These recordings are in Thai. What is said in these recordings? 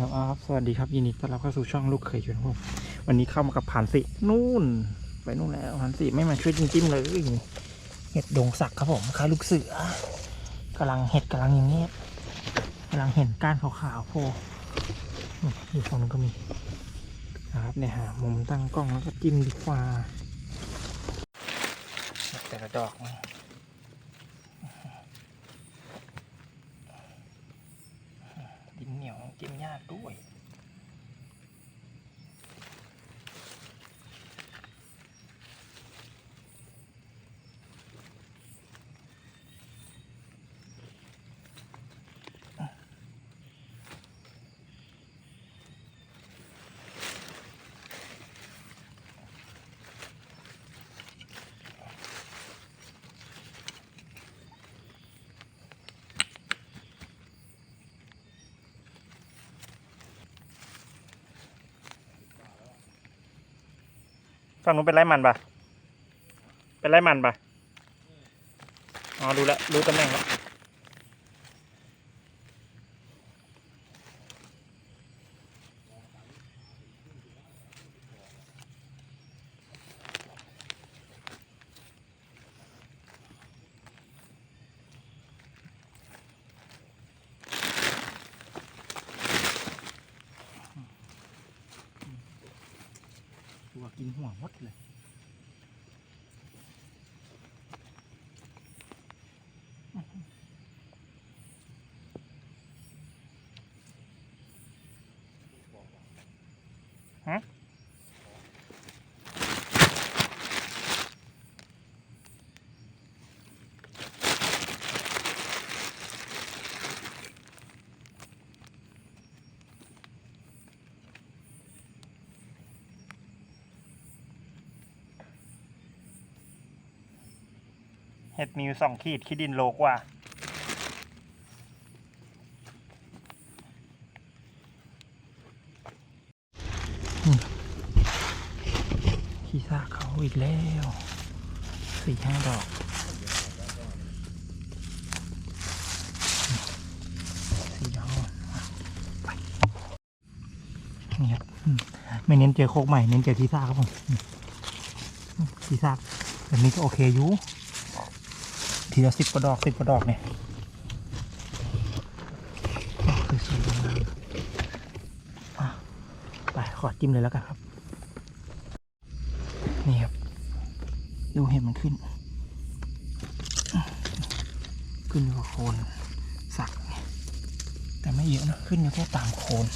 ครับอ้วครับสวัสดีครับยินดีต้อนรับเข้าสู่ช่องลูกเขยชวนผมวันนี้เข้ามากับผ่านสินู่น ไปนู่นแล้วผ่านสิไม่มาช่วยจิ้มจิ้มเลยเห็ดดงสักครับผมคล้ายลูกเสือกำลังเห็ดกำลังอย่างเงี้ยกำลังเห็นก้านขาวๆโผล่อยู่ฝั่งนู้นก็มีนะครับเนี่ยฮะมุมตั้งกล้องแล้วก็จิ้มดีกว่าแต่ละดอกนะดิ นเหนียวจิ้มยากด้วย ฝั่งนู้นเป็นไรมันปะเป็นไรมันปะอ๋อดูแลวรู้ตำแหน่งแล้ว ตัวกินหัวหมดเลย เห็ดมีอยู่สองขีดขี้ดินโลกว่า ขี้ซากเขาอีกแล้ว สี่ห้าดอก สี่ดอกไปนี่ครับอืมไม่เน้นเจอโคกใหม่ เน้นเจอขี้ซากครับผมอืมอืมขี้ซากแบบนี้ก็โอเคอยู่ ทีละสิบกว่าดอกสิบกว่าดอกเนี่ยสวยงามไปขอจิ้มเลยแล้วกันครับ นี่ครับ ดูเห็นมันขึ้น ขึ้นอยู่กับโคนสัก แต่ไม่เยอะนะ ขึ้นอยู่แค่ตามโคน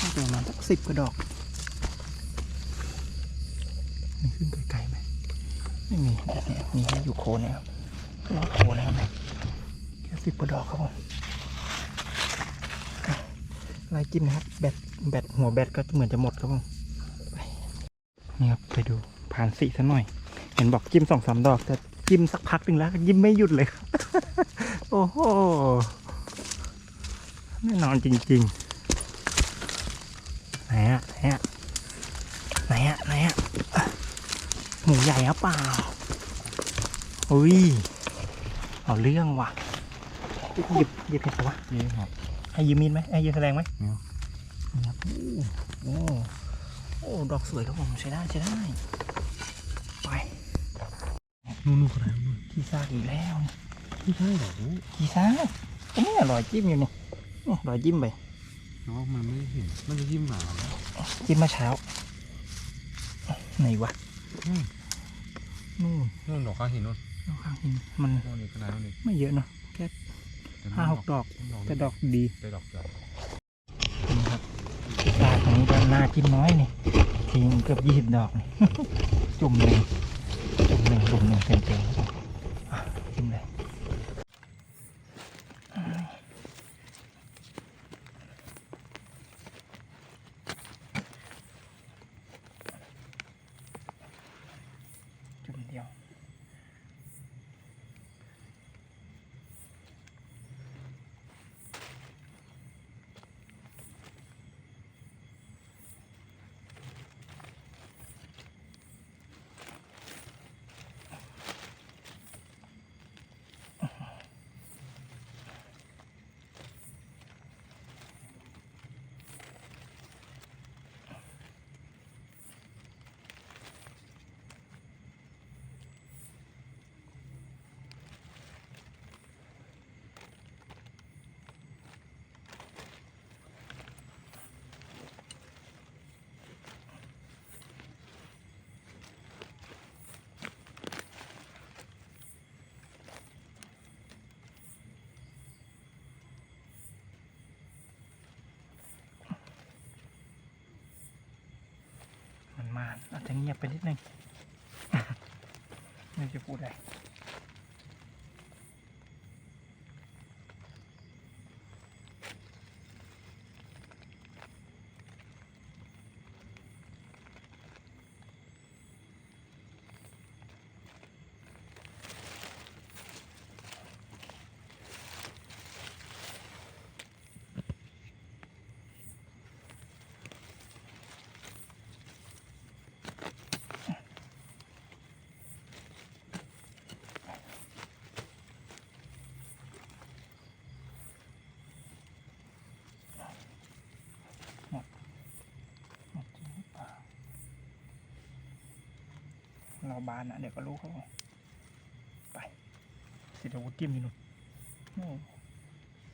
น่าจะประมาณสักสิบกว่าดอกมีขึ้นไกลๆไหมไม่มีแต่เนี่ยมีอยู่โคนนี่ยครับ รอโคนนะครับแค่สิบกว่าดอกครับผมอะไล่จิ้มนะครับ แบตแบตหัวแบตก็เหมือนจะหมดครับผมนี่ครับไปดูผ่านสีซะหน่อย เห็นบอกจิ้มสองสามดอกแต่จิ้มสักพักหนึ่งแล้วยิ้มไม่หยุดเลย โอ้โหแน่นอนจริงๆ ไหนอะไหนอะไหนอะไหนอะอะหมูใหญ่หรือเปล่าอุ้ย เอาเรื่องว่ะหยิบหยิบเห็ดปะวะนี่ครับให้ยืมมีดไหมให้ยืมแสดงไหมไม่เอานี่ครับโอ้โหโอ้ดอกสวยครับผมใช้ได้ใช้ได้ไปนู่นนู่นคนไหนนู่นขี้ซากอีกแล้วนี่ไม่ใช่หรอกขี้ซากก็เนี่ยรอยจิ้มอยู่นี่นี่รอยจิ้มไปน้องมันไม่เห็นมันจะยิ้มหมาแล้วจิ้มเมื่อเช้าไหนวะอืมนู่นนู่นดอกข้างหินนู่น ข้างหินมันนู่นนี่ขนาดนู่นนี่ไม่เยอะเนาะแค่แต่ห้าหกดอกดอกแต่ดอกดีแต่ดอกใหญ่นี่ครับขี้ซากตรงนี้ก็น่าจิ้มน้อยนี่ทีมเกือบยี่สิบดอกนี่จุ่มหนึ่งจุ่มหนึ่งจุ่มหนึ่งเต็มเต็มๆ มาอาจจะเงียบไปนิดนึงไม่จะพูดอะไร หมดจริงหรือเปล่า เราบานอะเดี๋ยวก็รู้เขาไปสิเดี๋ยวจิ้มดิหนุ่ม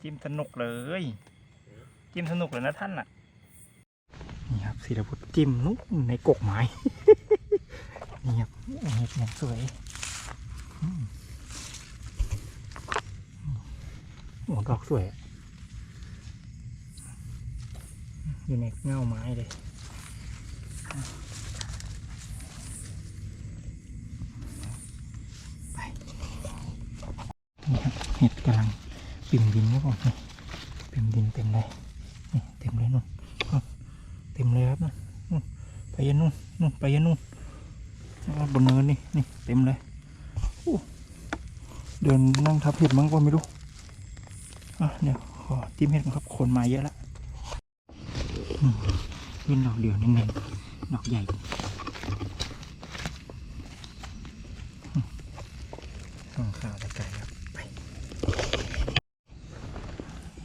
จิ้มสนุกเลย จิ้มสนุกเลยนะท่านน่ะนี่ครับศิลพุทธจิ้มนุ๊กในกกไม้นี่ครับเห็ดอย่างสวยโอ้ดอกสวย อยู่ในเงาไม้เลย ไป นี่ครับ เห็ดกำลังปิ่มดินครับผมนี่ปิ่มดินเต็มเลยนี่เต็มเลยนู่นเต็มเลยครับนู่นนู่นไปยันนู่นนู่นไปยันนู่นอ่บนเนินนี่นี่เต็มเลยเดินนั่งทับเห็ดมั้งก็ไม่รู้อะเดี๋ยวขอจิ้มเห็ดครับคนมาเยอะละเว้นดอกเดียวเน้นๆดอกใหญ่อืมส่องข่าวไกลๆครับไป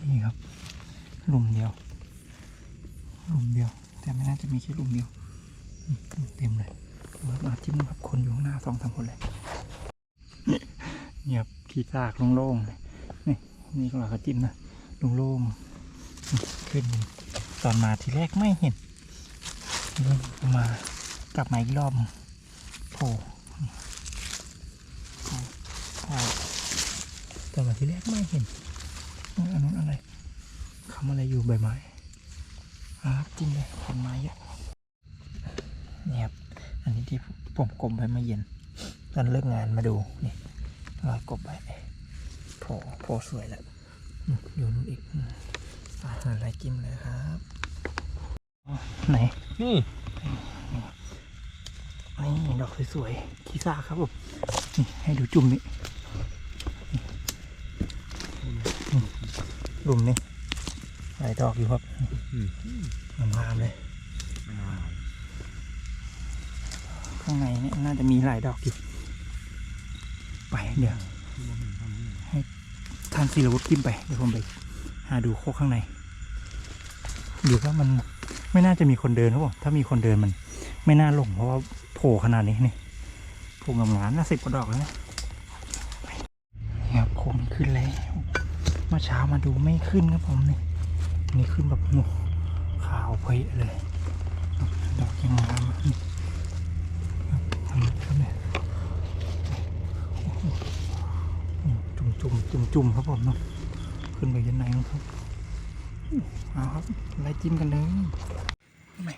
นี่ครับ หลุมเดียว หลุมเดียว แต่ ไม่น่าจะมีแค่หลุมเดียวเต็มเลยมามาจิ้มครับคนอยู่ข้างหน้าสองสามคนเลยเงียบขี้ซากโล่งๆเลยนี่นี่ก็เราก็จิ้มนะโล่งๆอืมขึ้น ตอนมาทีแรกไม่เห็นมากลับมาอีกรอบโผล่ตอนมาทีแรกไม่เห็นอันนู้นอะไรคำอะไรอยู่ใบไม้จริงเลยผลไม้เยอะ ที่ผมกลมไปเมื่อเย็น ตอนเลิกงานมาดูนี่รอยกบไปโผล่โผล่สวยแล้วอืมอยู่นู่นอีกอืมอาหารอะไรกินเลยครับอ๋อไหนนี่นี่ดอกสวยๆคีซ่าครับผมนี่ให้ดูจุ่มนี่นี่หลุมนี่หลายดอกอยู่ครับอืมงามๆเลย ไม่น่า ข้างในเนี่ยน่าจะมีหลายดอกอยู่ ไปเดี๋ยวที่ว่ามันทำนี่ท่านศิลวุฒิขึ้นไปเดี๋ยวผมไปหาดูโคกข้างในหรือว่ามันไม่น่าจะมีคนเดินครับผมถ้ามีคนเดินมัน ไม่น่าหลงเพราะว่าโผล่ขนาดนี้นี่โผล่งามๆน่าสิบกว่าดอกแล้วนะครับโค้งขึ้นแล้วเมื่อเช้ามาดูไม่ขึ้นครับผมนี่นี่ขึ้นแบบโอ้ขาวเพยเลยดอกยังงามนี่ครับทำไมครับเนี่ย จุ่มจุ่มจุ่มครับผมเนาะขึ้นไปยันไหนมั้งครับเอาครับไล่จิ้มกันเลยไม่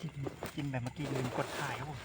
จิ้มจิ้มแบบเมื่อกี้ลืมกดถ่ายครับผม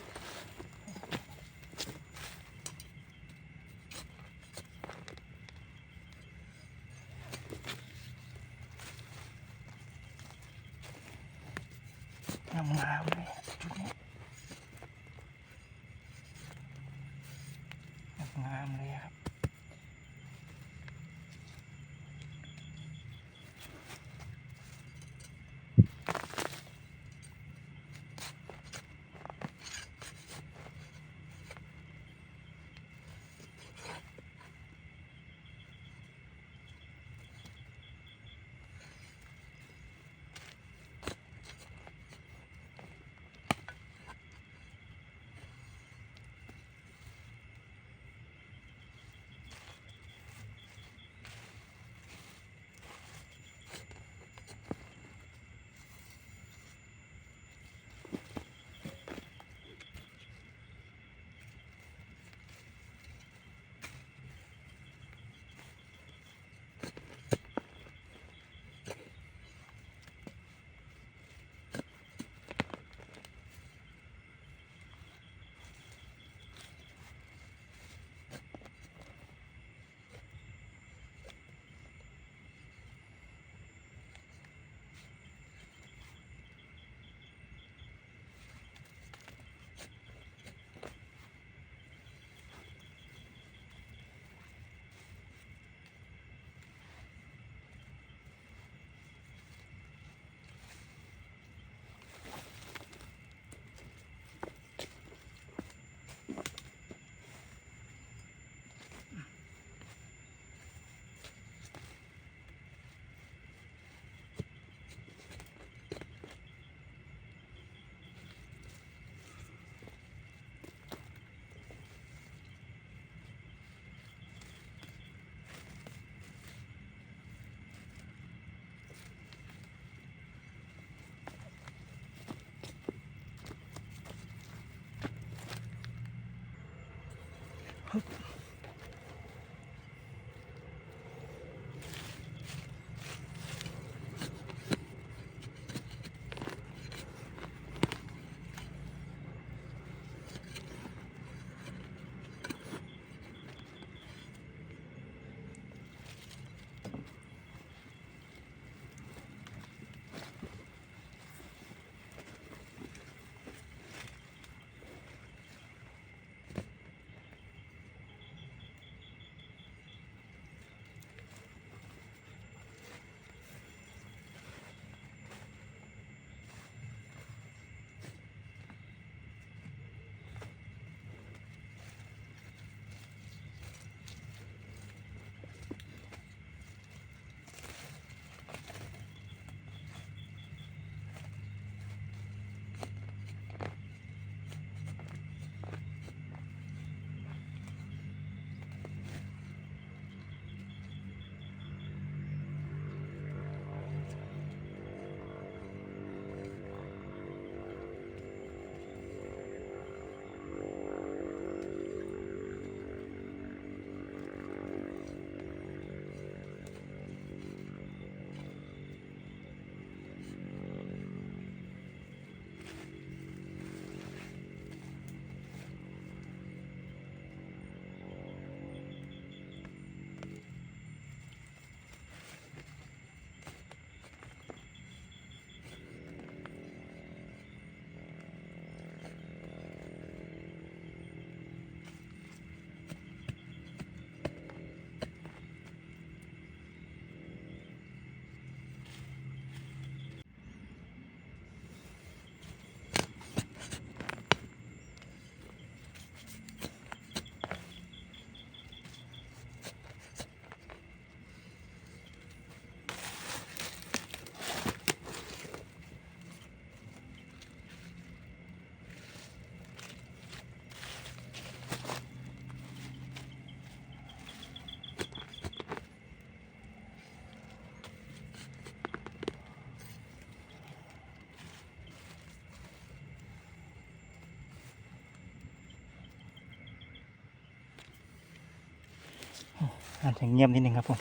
อาจจะเงียบนิดนึงครับผม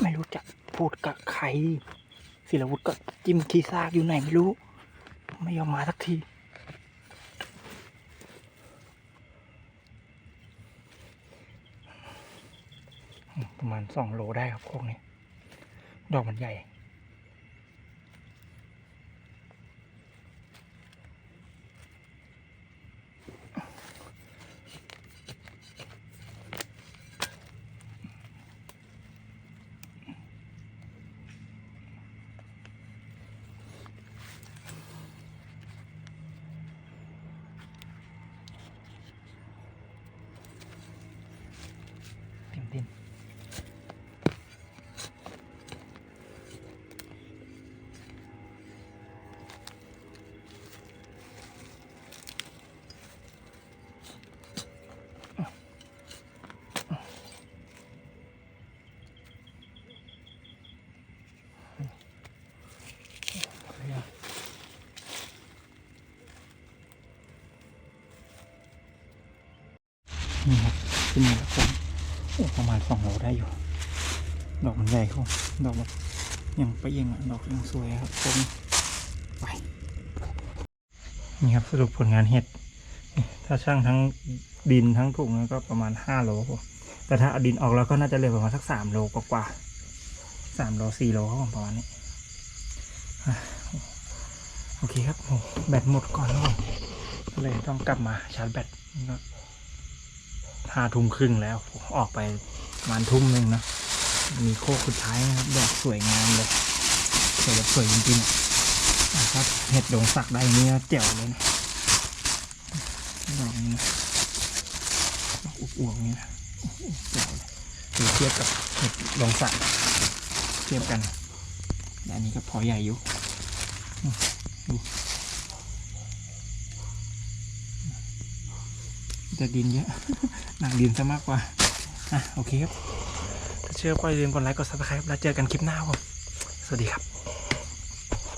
ไม่รู้จะพูดกับใครศิลวุฒิก็จิ้มขี้ซากอยู่ไหนไม่รู้ ไม่ยอมมาสักทีประมาณสองโลได้ครับพวกนี้ ดอกมันใหญ่ ติมติมนี่ครับ ขึ้นมาแล้วผมโอ้ประมาณสองโลได้อยู่ ดอกมันใหญ่ครับดอกแบบยังไปยังดอกยังสวยครับผมไปนี่ครับสรุปผลงานเห็ด ถ้าช่างทั้งดินทั้งถุงก็ประมาณห้าโลครับแต่ถ้าเอาดินออกแล้วก็น่าจะเหลือประมาณสักสามโลกว่าๆสามโลสี่โลครับผมประมาณนี้โอเคครับโอ้แบตหมดก่อนแล้วก็เลยต้องกลับมาชาร์จแบตก็ ห้าทุ่มครึ่งแล้วออกไปประมาณทุ่มหนึ่งนะ มีโคกสุดท้ายนะครับดอกสวยงามเลยสวยแบบสวยจริงๆอะครับเห็ดดงสักได้นี่เจ๋วเลยนะดอกนี้นะดอกอวบๆนี่นะเจ๋วเลยเปรียบเทียบกับเห็ดดงสักเทียบกันและอันนี้ก็พอใหญ่อยู่ดู จะดินเยอะ หนักดินซะมากกว่า อะ โอเคครับ ถ้าเชื่อก็อย่าลืมกดไลค์กดซับสไครป์แล้วเจอกันคลิปหน้าครับ สวัสดีครับ